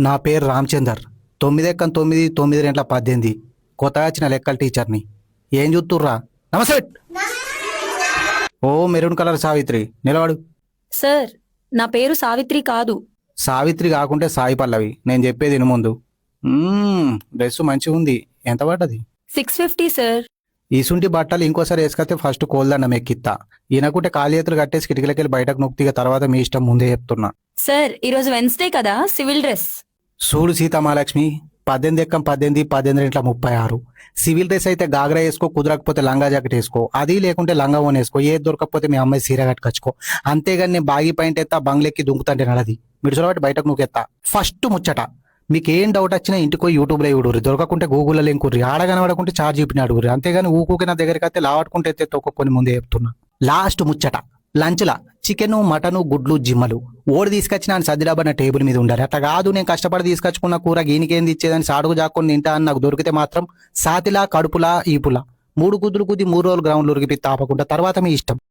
నా పేరు రామచందర్. తొమ్మిది ఎక్కం తొమ్మిది తొమ్మిది రెంట్ల పద్దెనిమిది. కొత్తగా వచ్చిన లెక్కల టీచర్ని. ఏం చూస్తుర్రా? నమస్తే! ఓ మెరూన్ కలర్ సావిత్రి. నిలబడు. సార్ నా పేరు సావిత్రి కాదు. సావిత్రి కాకుంటే సాయి పల్లవి. నేను చెప్పేది విను ముందు. మ్మ్, డ్రెస్ మంచిగా ఉంది. ఎంత పడ్డది? Six fifty sir. ఈసుంటి బట్టలు ఇంకోసారి వేసుకొస్తే ఫస్ట్ కోల్దండం ఎక్కిత్తా. ఈయనకుంటే కాలు చేతులు కట్టేసి కిటికీలకెళ్ళి బయటకు నొక్కిగా తర్వాత మీ ఇష్టం ముందే చెప్తున్నా. సార్ ఈరోజు వెన్స్డే కదా సివిల్ డ్రెస్. చూడు సీతామహాలక్ష్మి పద్దెనిమిది ఎక్కం పద్దెనిమిది పద్దెనిమిది ఇంట్లో ముప్పై ఆరు. సివిల్ డ్రెస్ అయితే గాగ్రా వేసుకో కుదరకపోతే లంగా జాకెట్ వేసుకో. అది లేకుంటే లంగా ఓన్ వేసుకో. ఏది దొరకకపోతే మీ అమ్మాయి సీర కట్టుకొచ్చుకో. అంతేగాని నేను బాగి పాయింట్ ఎత్తా బంగ్లెక్కి దుంకుతంటే నడది మీరు చూడబట్టి బయటకు నువ్వుకెత్తా ఫస్ట్ ముచ్చట మీకు ఏం డౌట్ వచ్చినా ఇంటికి పోయి యూట్యూబ్లో చూడుర్రి. దొరకకుంటే గూగుల్లో లింకుర్రి ఆడ కనబడకుంటే చార్జ్ చెప్పిన అడుగురి అంతేగాని ఊకూకి నా దగ్గరికి అయితే లావట్టుకుంటే ఎత్తే తొక్కొని ముందే చెప్తున్నా. లాస్ట్ ముచ్చట. లంచ్లా చికెను మటను గుడ్లు జిమ్మలు. ఓడి తీసుకొచ్చిన ఆయన సద్దిడబ్బన్న టేబుల్ మీద ఉండాలి. అట్లా కాదు నేను కష్టపడి తీసుకొచ్చుకున్న కూర గీనికేంది ఇచ్చేదని సాడుగు జాక్కొని తింటా అని నాకు దొరికితే మాత్రం సాతిలా కడుపులా ఈపులా. మూడు కుదురు కుది మూడు రోజులు గ్రౌండ్లు ఉరిగిపి తాపకుండా తర్వాత మీ ఇష్టం.